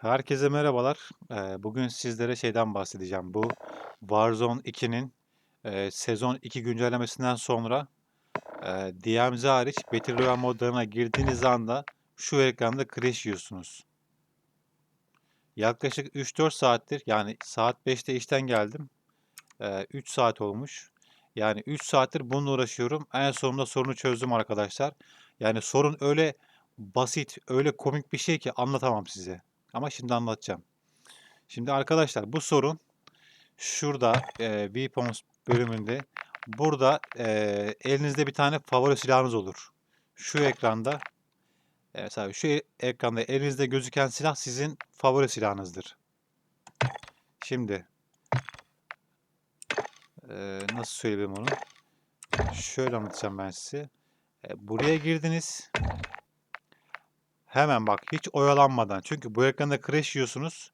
Herkese merhabalar. Bugün sizlere şeyden bahsedeceğim. Bu Warzone 2'nin eee, sezon 2 güncellemesinden sonra DMZ hariç Battle Royale modlarına girdiğiniz anda şu ekranda crash yiyorsunuz. Yaklaşık 3-4 saattir yani saat 5'te işten geldim. Eee 3 saat olmuş. Yani 3 saattir bununla uğraşıyorum. En sonunda sorunu çözdüm arkadaşlar. Yani sorun öyle basit, öyle komik bir şey ki anlatamam size. Ama şimdi anlatacağım. Şimdi arkadaşlar bu sorun şurada eee Weapons bölümünde burada eee, elinizde bir tane favori silahınız olur. Şu ekranda eee, mesela şu e- ekranda elinizde gözüken silah sizin favori silahınızdır. Şimdi eee, nasıl söyleyeyim onu? Şöyle anlatacağım ben size. E, buraya girdiniz. Hemen bak hiç oyalanmadan. Çünkü bu ekranda crash yiyorsunuz.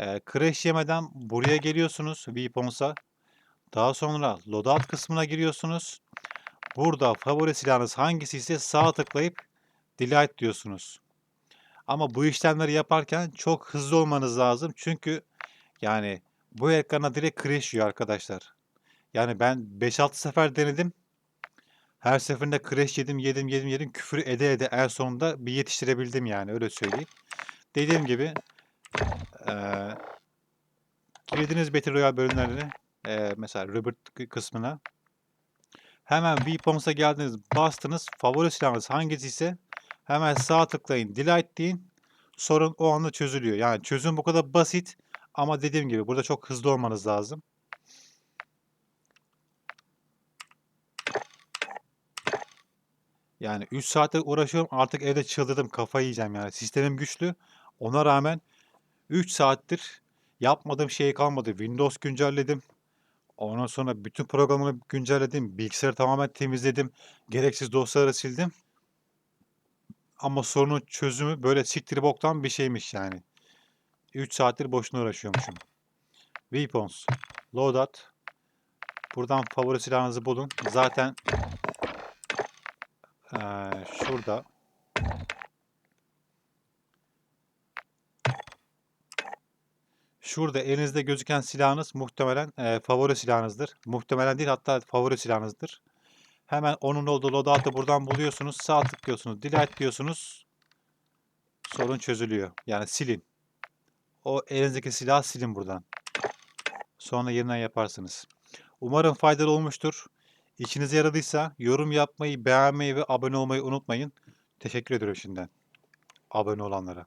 Eee, crash yemeden buraya geliyorsunuz Weapons'a. Daha sonra loadout kısmına giriyorsunuz. Burada favori silahınız hangisiyse sağ tıklayıp delete diyorsunuz. Ama bu işlemleri yaparken çok hızlı olmanız lazım. Çünkü yani bu ekrana direkt crash yiyor arkadaşlar. Yani ben 5-6 sefer denedim. Her seferinde crash yedim, yedim, yedim, yedim. Küfür ede ede en sonunda bir yetiştirebildim yani öyle söyleyeyim. Dediğim gibi eee girdiniz Battle Royale bölümlerine eee, mesela Robert kı- kısmına. Hemen Weapons'a geldiniz, bastınız. Favori silahınız hangisiyse hemen sağ tıklayın, delete deyin. Sorun o anda çözülüyor. Yani çözüm bu kadar basit ama dediğim gibi burada çok hızlı olmanız lazım. Yani 3 saattir uğraşıyorum artık evde çıldırdım kafayı yiyeceğim yani. Sistemim güçlü. Ona rağmen 3 saattir yapmadığım şey kalmadı. Windows güncelledim. Ondan sonra bütün programımı güncelledim. Bilgisayarı tamamen temizledim. Gereksiz dosyaları sildim. Ama sorunun çözümü böyle siktir boktan bir şeymiş yani. 3 saattir boşuna uğraşıyormuşum. Weapons. Loadout. Buradan favori silahınızı bulun. Zaten eee, şurada Şurada elinizde gözüken silahınız muhtemelen eee, favori silahınızdır. Muhtemelen değil hatta favori silahınızdır. Hemen onun olduğu loadout'ı buradan buluyorsunuz. Sağ tıklıyorsunuz. Delete diyorsunuz. Sorun çözülüyor. Yani silin. O elinizdeki silahı silin buradan. Sonra yeniden yaparsınız. Umarım faydalı olmuştur. İşinize yaradıysa yorum yapmayı, beğenmeyi ve abone olmayı unutmayın. Teşekkür ediyorum şimdiden. Abone olanlara.